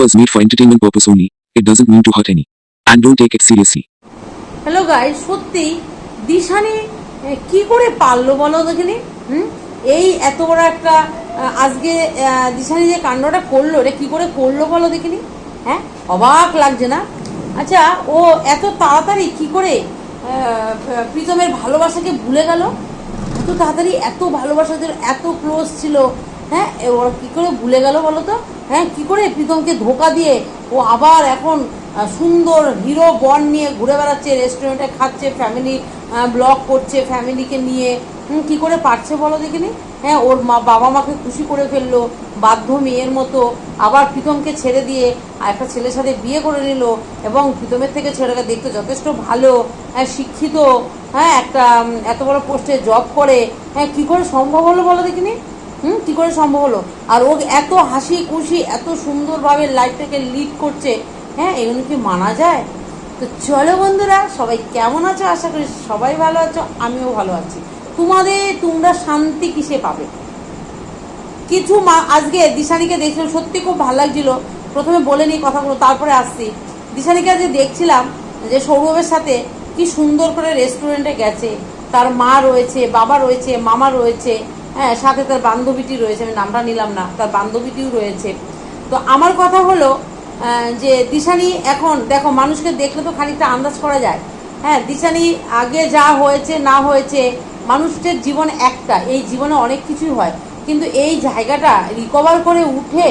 was made for entertainment purpose only. It doesn't mean to hurt any. And don't take it seriously. Hello guy সত্যি, দিশানি কি করে পারল বলো দেখিনি? হুম? এই এত বড় একটা আজকে দিশানি যে কাণ্ডটা করল, এটা কি করে করল বলো দেখিনি? হ্যাঁ? অবাক লাগছে না? আচ্ছা ও এত তাড়াতাড়ি কি করে প্রীতমের ভালোবাসাকে ভুলে গেল? এত তাড়াতাড়ি, এত ভালোবাসা ভালোবাসাদের এত ক্লোজ ছিল। হ্যাঁ ওরা কি করে ভুলে গেল বলো তো? হ্যাঁ কী করে প্রীতমকে ধোকা দিয়ে ও আবার এখন সুন্দর হিরো বন নিয়ে ঘুরে বেড়াচ্ছে রেস্টুরেন্টে খাচ্ছে ফ্যামিলি ব্লগ করছে ফ্যামিলিকে নিয়ে। কি করে পারছে বলো দেখিনি হ্যাঁ ওর মা, বাবা মাকে খুশি করে ফেলল, বাধ্য মেয়ের মতো। আবার প্রীতমকে ছেড়ে দিয়ে একটা ছেলের সাথে বিয়ে করে নিল এবং প্রীতমের থেকে ছেলেটা দেখতে যথেষ্ট ভালো হ্যাঁ শিক্ষিত হ্যাঁ একটা এত বড় পোস্টে জব করে হ্যাঁ কি করে সম্ভব হলো বলো দেখিনি? হুম, কি করে সম্ভব হলো? আর ও এত হাসি খুশি, এত সুন্দরভাবে লাইফটাকে লিড করছে হ্যাঁ এগুলো কি মানা যায়? তো চলো বন্ধুরা, সবাই কেমন আছো? আশা করি সবাই ভালো আছো, আমিও ভালো আছি। তোমাদের, তোমরা শান্তি কিসে পাবে? কিছু মা, আজকে দিশানিকে দেখছিলাম সত্যি খুব ভালো লাগছিল। প্রথমে বলে নিই কথাগুলো, তারপরে আসছি। দিশানিকে আজকে দেখছিলাম যে সৌরভের সাথে কি সুন্দর করে রেস্টুরেন্টে গেছে। তার মা রয়েছে, বাবা রয়েছে, মামা রয়েছে হ্যাঁ সাথে তার বান্ধবীটি রয়েছে, আমি নামটা নিলাম না, তার বান্ধবীটিও রয়েছে। তো আমার কথা হলো যে দিশানি এখন, দেখো, মানুষকে দেখলে তো খানিকটা আন্দাজ করা যায়। হ্যাঁ দিশানি আগে যা হয়েছে, না হয়েছে মানুষের জীবন একটা, এই জীবনে অনেক কিছুই হয়। কিন্তু এই জায়গাটা রিকভার করে উঠে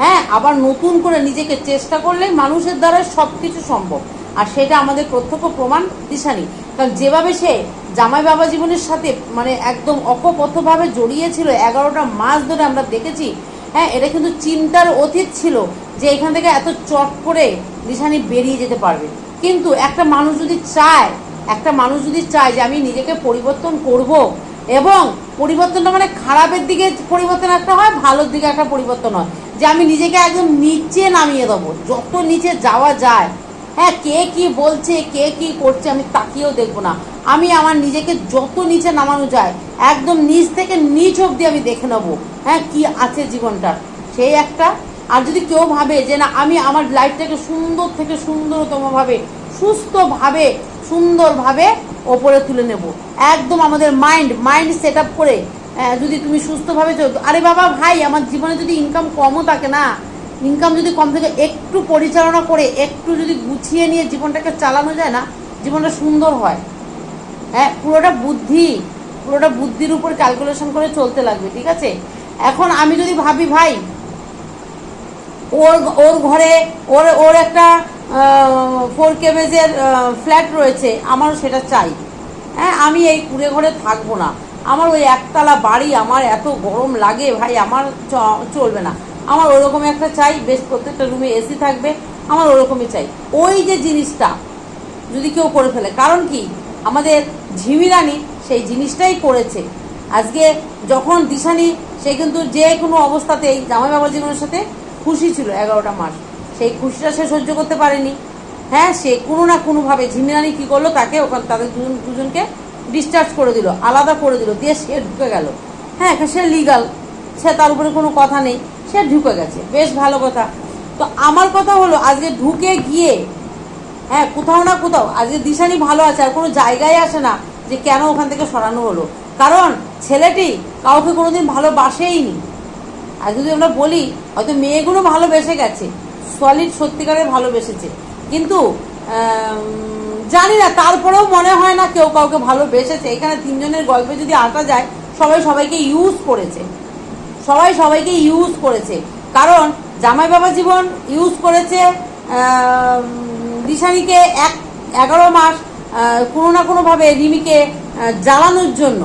হ্যাঁ আবার নতুন করে নিজেকে চেষ্টা করলে মানুষের দ্বারা সব কিছু সম্ভব। আর সেটা আমাদের প্রত্যক্ষ প্রমাণ দিশানি। কারণ যেভাবে সে জামাই বাবা জীবনের সাথে মানে একদম অকপথভাবে জড়িয়েছিল, এগারোটা মাস ধরে আমরা দেখেছি হ্যাঁ এটা কিন্তু চিন্তার অতীত ছিল যে এখান থেকে এত চট করে দিশানি বেরিয়ে যেতে পারবে। কিন্তু একটা মানুষ যদি চায়, একটা মানুষ যদি চায় যে আমি নিজেকে পরিবর্তন করব এবং পরিবর্তনটা মানে খারাপের দিকে পরিবর্তন একটা হয়, ভালোর দিকে একটা পরিবর্তন হয়। যে আমি নিজেকে একদম নিচে নামিয়ে দেবো, যত নিচে যাওয়া যায় হ্যাঁ কে কি বলছে, কে কি করছে আমি তাকিয়েও দেখব না। আমি আমার নিজেকে যত নিচে নামানো যায়, একদম নিচ থেকে নিচ অবধি আমি দেখে নেব। হ্যাঁ কি আছে জীবনটা সেই একটা। আর যদি কেউ ভাবে যে না, আমি আমার লাইফটাকে সুন্দর থেকে সুন্দরতমভাবে সুস্থভাবে, সুন্দরভাবে ওপরে তুলে নেব। একদম আমাদের মাইন্ড মাইন্ড সেট আপ করে যদি তুমি সুস্থভাবে চল আরে বাবা ভাই, আমার জীবনে যদি ইনকাম কমও থাকে না ইনকাম যদি কম থেকে একটু পরিচালনা করে, একটু যদি গুছিয়ে নিয়ে জীবনটাকে চালানো যায় না, জীবনটা সুন্দর হয়। হ্যাঁ পুরোটা বুদ্ধি, পুরোটা বুদ্ধির উপর ক্যালকুলেশন করে চলতে লাগবে, ঠিক আছে? এখন আমি যদি ভাবি, ভাই, ওর ওর ঘরে, ওর ওর একটা ফোর কেমেজের ফ্ল্যাট রয়েছে, আমারও সেটা চাই। হ্যাঁ আমি এই কুড়ে ঘরে থাকব না। আমার ওই একতলা বাড়ি, আমার এত গরম লাগে, ভাই, আমার চলবে না। আমার ওরকম একটা চাই, বেশ প্রত্যেকটা রুমে এসি থাকবে, আমার ওরকমই চাই। ওই যে জিনিসটা যদি কেউ করে ফেলে, কারণ কি? আমাদের ঝিমিরানি সেই জিনিসটাই করেছে। আজকে যখন দিশানি, সে কিন্তু যে কোনো অবস্থাতেই, জামাই বাবা জীবনের সাথে খুশি ছিল এগারোটা মাস। সেই খুশিটা সে সহ্য করতে পারেনি। হ্যাঁ সে কোনো না কোনোভাবে ঝিমিরানি কী করল? তাকে ওখান, তাদের দুজন, দুজনকে ডিসচার্জ করে দিল, আলাদা করে দিল, দিয়ে সে ঢুকে গেল। হ্যাঁ সে লিগাল সে তার উপরে কোনো কথা নেই। সে ঢুকে গেছে। বেশ ভালো কথা। তো আমার কথা হলো, আজকে ঢুকে গিয়ে হ্যাঁ কোথাও না কোথাও, আজকে দিশানি ভালো আছে, আর কোনো জায়গায় আসে না যে কেন ওখান থেকে সরানো হলো। কারণ ছেলেটি কাউকে কোনোদিন ভালোবাসেই নি আর যদি আমরা বলি, হয়তো মেয়েগুলো ভালোবেসে গেছে সলিড সত্যিকারের ভালোবেসেছে। কিন্তু জানি না, তারপরেও মনে হয় না কেউ কাউকে ভালোবেসেছে। এখানে তিনজনের গল্পে যদি আঁটা যায়, সবাই সবাইকে ইউজ করেছে। সবাই সবাইকে ইউজ করেছে। কারণ জামাই বাবা জীবন ইউজ করেছে দিশানিকে এক, এগারো মাস কোনো না কোনোভাবে রিমিকে জ্বালানোর জন্য,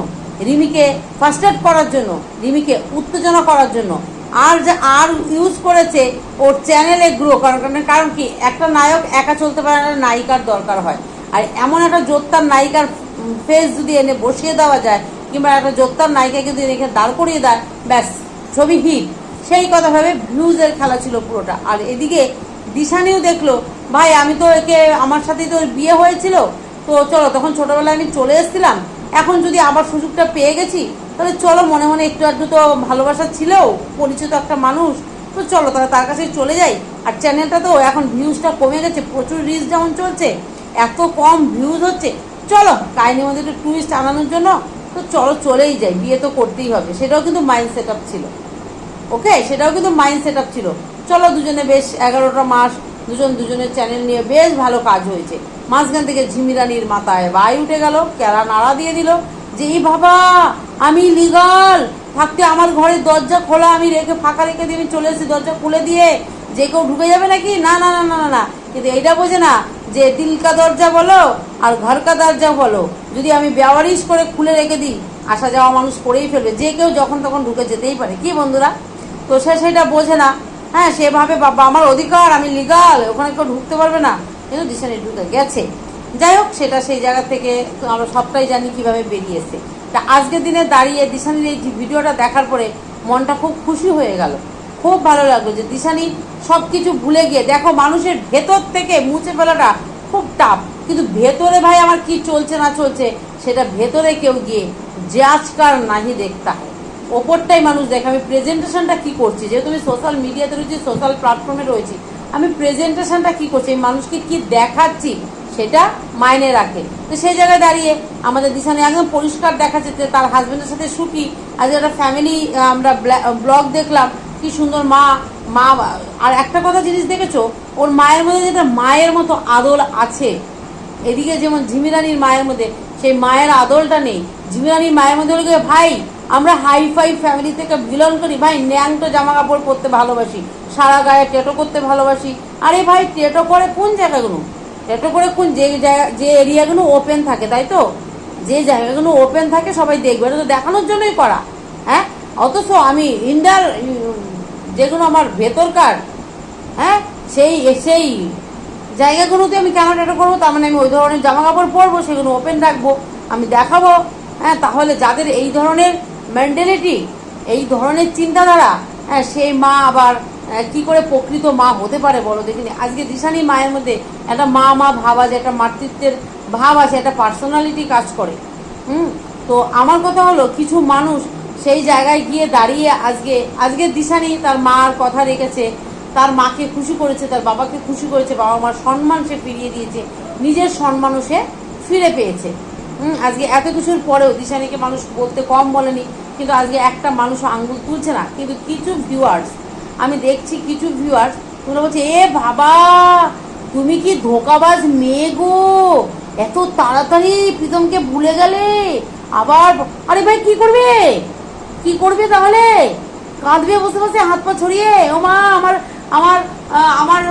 রিমিকে ফার্স্ট এড করার জন্য, রিমিকে উত্তেজনা করার জন্য। আর যা, আর ইউজ করেছে, ওর চ্যানেলে গ্রো কারণে, কারণ কি, একটা নায়ক একা চলতে পারে না, নায়িকার দরকার হয়। আর এমন একটা জোত্তার নায়িকার ফেস যদি এনে বসিয়ে দেওয়া যায়, কিংবা একটা যোদ্ধার নায়িকাকে যদি রেখে দাঁড় করিয়ে দেয়, ব্যাস। ছবি হিট। সেই কথা ভাবে ভিউজের খেলা ছিল পুরোটা। আর এদিকে দিশানিও দেখল, ভাই, আমি তো একে, আমার সাথেই তো বিয়ে হয়েছিল। তো চলো, তখন ছোটবেলায় আমি চলে এসেছিলাম। এখন যদি আবার সুযোগটা পেয়ে গেছি, তাহলে চলো, মনে মনে একটু আধটু তো ভালোবাসা ছিল, পরিচিত একটা মানুষ। তো চলো, তাহলে তার কাছে চলে যাই। আর চ্যানেলটা তো এখন ভিউজটা কমে গেছে, প্রচুর রিচ যেমন চলছে। এত কম ভিউজ হচ্ছে। চলো, কাহিনীর মধ্যে একটু টুরিস্ট আনানোর জন্য তো চলো চলেই যাই, বিয়ে তো করতেই হবে। সেটাও কিন্তু মাইন্ড সেট আপ ছিল। ওকে সেটাও কিন্তু মাইন্ড সেট আপ ছিল। চলো দুজনে বেশ এগারোটা মাস, দুজন দুজনের চ্যানেল নিয়ে বেশ ভালো কাজ হয়েছে। মাঝখান থেকে ঝিমিরানির মাথায় বাই উঠে গেল, কেরা নাড়া দিয়ে দিল যে, এই বাবা, আমি লিগাল থাকতে আমার ঘরের দরজা খোলা, আমি রেখে ফাঁকা রেখে দিয়ে আমি চলে এসেছি দরজা খুলে দিয়ে। যে কেউ ঢুকে যাবে নাকি? না না না না না। কিন্তু এইটা বোঝে না যে দিল কা দরজা বলো আর ঘর কা দরজা বলো, যদি আমি ব্যবহারিস করে খুলে রেখে দিই, আসা যাওয়া মানুষ করেই ফেলবে, যে কেউ যখন তখন ঢুকে যেতেই পারে। কি বন্ধুরা? তো সে সেটা বোঝে না। হ্যাঁ সেভাবে বাবা, আমার অধিকার, আমি লিগাল ওখানে কেউ ঢুকতে পারবে না। কিন্তু দিশানি ঢুকে গেছে। যাই হোক, সেটা সেই জায়গা থেকে আমরা সবটাই জানি কীভাবে বেরিয়েছে তা আজকের দিনে দাঁড়িয়ে দিশানির এই ভিডিওটা দেখার পরে মনটা খুব খুশি হয়ে গেল। খুব ভালো লাগল যে দিশানি সব কিছু ভুলে গিয়ে, দেখো মানুষের ভেতর থেকে মুছে ফেলাটা খুব টাফ কিন্তু ভেতরে ভাই আমার কি চলছে না চলছে, সেটা ভেতরে কেউ গিয়ে জাজ কার নাহি দেখতা। ওপরটাই মানুষ দেখে। আমি প্রেজেন্টেশনটা কি করছি? যেহেতু আমি সোশ্যাল মিডিয়াতে রয়েছি সোশ্যাল প্ল্যাটফর্মে রয়েছি, আমি প্রেজেন্টেশনটা কি করছি? এই মানুষকে কি দেখাচ্ছি? সেটা মাইনে রাখে। তো সেই জায়গায় দাঁড়িয়ে আমাদের দিশানি একদম পরিষ্কার দেখাচ্ছে তার হাজবেন্ডের সাথে সুখী। আজ একটা ফ্যামিলি আমরা ব্লগ দেখলাম কি সুন্দর মা মা, আর একটা কথা জিনিস দেখেছ? ওর মায়ের মধ্যে যেটা মায়ের মতো আদল আছে, এদিকে যেমন ঝিমিরানির মায়ের মধ্যে, সেই মায়ের আদলটা নেই। ঝিমিরানির মায়ের মধ্যে হলো ভাই, আমরা হাই ফাই ফ্যামিলি থেকে বিলং করি। ভাই, ন্যাংটো জামা কাপড় পরতে ভালোবাসি, সারা গায়ে টেটো করতে ভালোবাসি। আরে ভাই টেটো করে কোন জায়গাগুলো? টেটো করে কোন যে জায়গা, যে এরিয়াগুলো ওপেন থাকে, তাই তো? যে জায়গাগুলো ওপেন থাকে, সবাই দেখবে। এটা তো দেখানোর জন্যই করা হ্যাঁ? অথচ আমি ইন্ডার যেগুলো আমার ভেতরকার হ্যাঁ? সেই সেই জায়গাগুলোতে আমি এটা করব তার মানে আমি ওই ধরনের জামা কাপড় পরবো সেগুলো ওপেন রাখব আমি দেখাবো হ্যাঁ? তাহলে যাদের এই ধরনের মেন্টালিটি এই ধরনের চিন্তাধারা হ্যাঁ সেই মা আবার আহ, কি করে প্রকৃত মা হতে পারে বলো দেখিনি আজকে দিশানি মায়ের মধ্যে একটা মা মা ভাব আছে একটা মাতৃত্বের ভাব আছে একটা পার্সোনালিটি কাজ করে হুম? তো আমার কথা হলো কিছু মানুষ সেই জায়গায় গিয়ে দাঁড়িয়ে আজকে আজকে দিশানি তার মার কথা রেখেছে, তার মাকে খুশি করেছে, তার বাবাকে খুশি করেছে, বাবা মার সম্মান সে ফিরিয়ে দিয়েছে, নিজের সম্মানও সে ফিরে পেয়েছে। আজকে এত কিছুর পরেও দিশানিকে মানুষ বলতে কম বলেনি, কিন্তু আজকে একটা মানুষ আঙ্গুল তুলছে না। কিন্তু কিছু ভিউয়ার্স আমি দেখছি কিছু ভিউয়ার্স তোমরা বলছে, এ বাবা, তুমি কি ধোকাবাজ মেয়ে গো? এত তাড়াতাড়ি প্রীতমকে ভুলে গেলে? আবার, আরে ভাই, কি করবে? কি করবে তাহলে? কাঁদবে, বসে বসে, হাত পা ছড়িয়ে? ও মা, আমার আমার আমার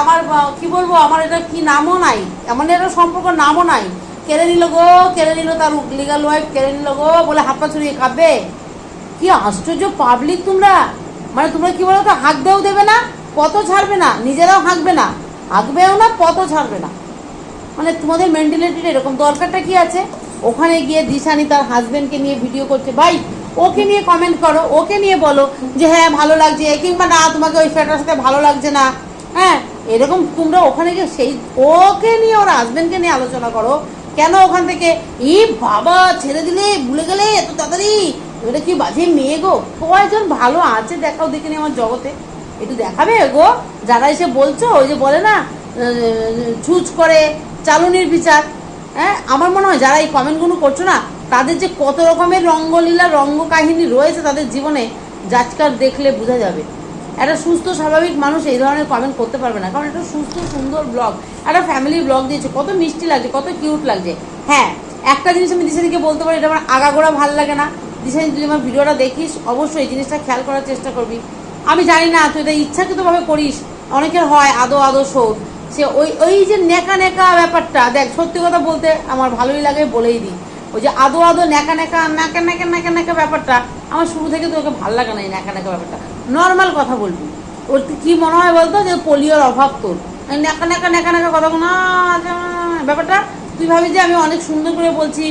আমার কি বলব, আমার এটা কি নামও নাই। এমন একটা সম্পর্ক নামও নাই। কেড়ে নিল গো, কেড়ে নিল তার লিগাল ওয়াইফ কেড়ে নিল গো, বলে হাত পা ছড়িয়ে কাঁদবে। কি আশ্চর্য পাবলিক তোমরা। মানে তোমরা কি বলো তো হাঁকতেও দেবে না কত ছাড়বে না, নিজেরাও হাঁকবে না। হাঁকবেও না কত ছাড়বে না। মানে তোমাদের মেন্টালিটির এরকম। দরকারটা কি আছে? ওখানে গিয়ে দিশানি তার হাজবেন্ডকে নিয়ে ভিডিও করছে। ভাই ওকে নিয়ে কমেন্ট করো, ওকে নিয়ে বলো যে হ্যাঁ ভালো লাগছে, কিংবা না, তোমাকে ওই ফ্যাটার সাথে ভালো লাগছে না। হ্যাঁ এরকম তোমরা ওখানে গিয়ে সেই, ওকে নিয়ে ওর হাজবেন্ডকে নিয়ে আলোচনা করো। কেন ওখান থেকে? ই বাবা, ছেড়ে দিলে, ভুলে গেলে, এত তাড়াতাড়ি? ওটা কি বাজে মেয়ে গো? কয়জন ভালো আছে দেখাও দেখিনি আমার জগতে। একটু দেখাবে গো? যারা এসে বলছো, ওই যে বলে না ছুচ করে, চালুনির বিচার। হ্যাঁ আমার মনে হয় যারা এই কমেন্টগুলো করছ না তাদের যে কত রকমের রঙ্গলীলা রঙ্গ কাহিনী রয়েছে তাদের জীবনে যাচকার দেখলে বোঝা যাবে। একটা সুস্থ, স্বাভাবিক মানুষ এই ধরনের কমেন্ট করতে পারবে না। কারণ একটা সুস্থ, সুন্দর ব্লগ একটা ফ্যামিলি ব্লগ দিয়েছে, কত মিষ্টি লাগছে, কত কিউট লাগছে। হ্যাঁ একটা জিনিস আমি দিশানিকে বলতে পারি, এটা আমার আগাগোড়া ভালো লাগে না। দিশানি তুই আমার ভিডিওটা দেখিস, অবশ্যই এই জিনিসটা খেয়াল করার চেষ্টা করবি। আমি জানি না, তুই এটা ইচ্ছাকৃতভাবে করিস, অনেকের হয় আদো আদো শোধ। সে ওই ওই যে নেকা নেকা ব্যাপারটা, দেখ, সত্যি কথা বলতে আমার ভালোই লাগে বলেই দিই। ওই যে আদো আদো ন্যাকা ন্যাকা ন্যাকা ন্যাকা ন্যাকা ন্যাকা ব্যাপারটা আমার শুরু থেকে তো ওকে ভালো লাগে না এই ন্যাকা নেকা ব্যাপারটা। নর্মাল কথা বলবি। ওর কি মনে হয় বলতো যে পোলিওর অভাব তোর? ন্যাকা ন্যাকা ন্যাকা নেকা কথা না আচ্ছা, ব্যাপারটা তুই ভাবি যে আমি অনেক সুন্দর করে বলছি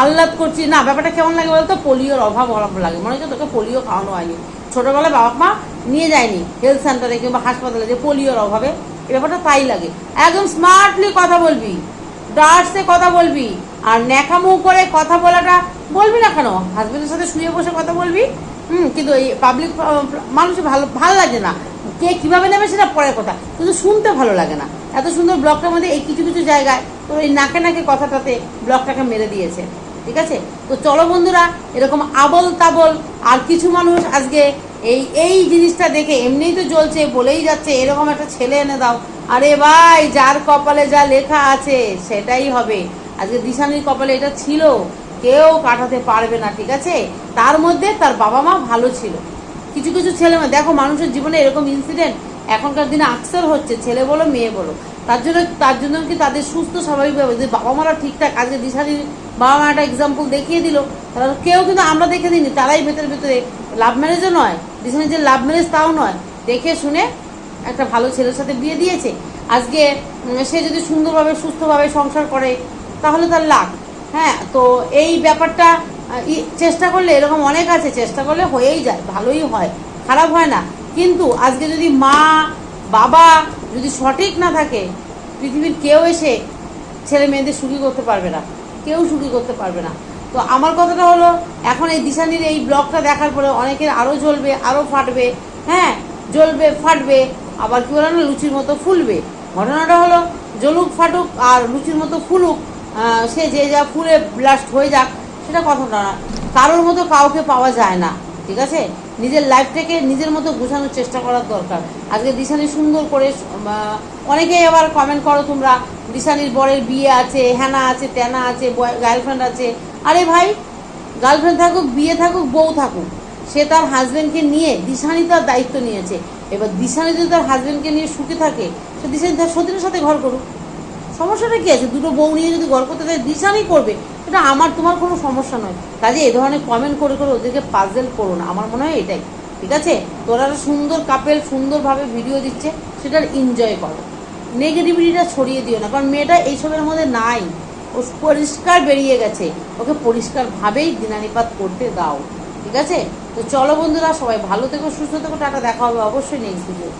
আহ্লাদ করছি না ব্যাপারটা কেমন লাগে বলতো? পোলিওর অভাব অভাব লাগে। মনে হচ্ছে তোকে পোলিও খাওয়ানো হয়নি। ছোটবেলায় বাবা মা নিয়ে যায়নি হেলথ সেন্টারে কিংবা হাসপাতালে যে পোলিওর অভাবে। এই ব্যাপারটা তাই লাগে। একদম স্মার্টলি কথা বলবি। ডার্সে কথা বলবি। আর ন্যাকামো করে কথা বলাটা বলবি না কেন? হাজবেন্ডের সাথে শুয়ে বসে কথা বলবি? হুম, কিন্তু এই পাবলিক মানুষ ভালো ভালো লাগে না। কে কীভাবে নেবে সেটা পরের কথা। কিন্তু শুনতে ভালো লাগে না। এত সুন্দর ব্লগটার মধ্যে এই কিছু কিছু জায়গায় তো এই নাকে নাকে কথাটাতে ব্লগটাকে মেরে দিয়েছে। ঠিক আছে? তো চলো বন্ধুরা, এরকম আবল তাবল আর কিছু মানুষ আজকে এই এই জিনিসটা দেখে এমনিই তো জ্বলছে, বলেই যাচ্ছে, এরকম একটা ছেলে এনে দাও। আরে ভাই, যার কপালে যা লেখা আছে, সেটাই হবে। আজকে দিশানির কপালে এটা ছিল, কেউ কাটাতে পারবে না, ঠিক আছে? তার মধ্যে তার বাবা মা ভালো ছিল। কিছু কিছু ছেলে মেয়ে দেখো, মানুষের জীবনে এরকম ইনসিডেন্ট এখনকার দিনে আকসার হচ্ছে, ছেলে বলো, মেয়ে বলো। তার জন্য তার জন্য কি তাদের সুস্থ স্বাভাবিকভাবে যে বাবা মারা ঠিকঠাক, আজকে দিশারির বাবা মা একটা এক্সাম্পল দেখিয়ে দিল, তারা কেউ কিন্তু আমরা দেখে দিইনি, তারাই ভেতরে ভেতরে লাভ ম্যারেজও নয়, দিশানির যে লাভ ম্যারেজ তাও নয়। দেখে শুনে একটা ভালো ছেলের সাথে বিয়ে দিয়েছে। আজকে সে যদি সুন্দরভাবে, সুস্থভাবে সংসার করে তাহলে তার লাভ হ্যাঁ তো এই ব্যাপারটা চেষ্টা করলে এরকম অনেক আছে, চেষ্টা করলে হয়েই যায়, ভালোই হয়, খারাপ হয় না। কিন্তু আজকে যদি মা, বাবা যদি সঠিক না থাকে, পৃথিবীর কেউ এসে ছেলে মেয়েদের সুখী করতে পারবে না, কেউ সুখী করতে পারবে না। তো আমার কথাটা হলো, এখন এই দিশানির এই ব্লগটা দেখার পরে অনেকের আরও জ্বলবে আরও ফাটবে হ্যাঁ জ্বলবে, ফাটবে, আবার কি বলে না, লুচির মতো ফুলবে। ঘটনাটা হলো, জ্বলুক, ফাটুক, আর লুচির মতো ফুলুক সে যে যা ফুলে ব্লাস্ট হয়ে যাক, সেটা কথাটা না। কারোর মতো কাউকে পাওয়া যায় না, ঠিক আছে? নিজের লাইফটাকে নিজের মতো বোঝানোর চেষ্টা করার দরকার। আজকে দিশানি সুন্দর করে অনেকেই আবার কমেন্ট করো তোমরা, দিশানির বরের বিয়ে আছে হ্যানা আছে ত্যানা আছে গার্লফ্রেন্ড আছে। আরে ভাই গার্লফ্রেন্ড থাকুক, বিয়ে থাকুক, বউ থাকুক, সে তার হাজব্যান্ডকে নিয়ে দিশানি তার দায়িত্ব নিয়েছে। এবার দিশানি যদি তার হাজব্যান্ডকে নিয়ে সুখে থাকে, সে দিশানি তার সতীনের সাথে ঘর করুক। সমস্যাটা কি আছে? দুটো বউ নিয়ে যদি গল্প করতে চায় দিশানি করবে। এটা আমার, তোমার কোনো সমস্যা নয়। কাজে এ ধরনের কমেন্ট করে করে ওদেরকে পাজেল করো না। আমার মনে হয় এটাই। ঠিক আছে? তোরা একটা সুন্দর কাপেল সুন্দরভাবে ভিডিও দিচ্ছে, সেটার এনজয় করো। নেগেটিভিটিটা ছড়িয়ে দিও না। কারণ মেয়েটা এইসবের মধ্যে নাই। ও পরিষ্কার বেরিয়ে গেছে। ওকে পরিষ্কারভাবেই দিনানিপাত করতে দাও। ঠিক আছে? তো চলো বন্ধুরা, সবাই ভালো থেকো, সুস্থ থেকো। টাটা, দেখা হবে অবশ্যই নেক্সট ভিডিও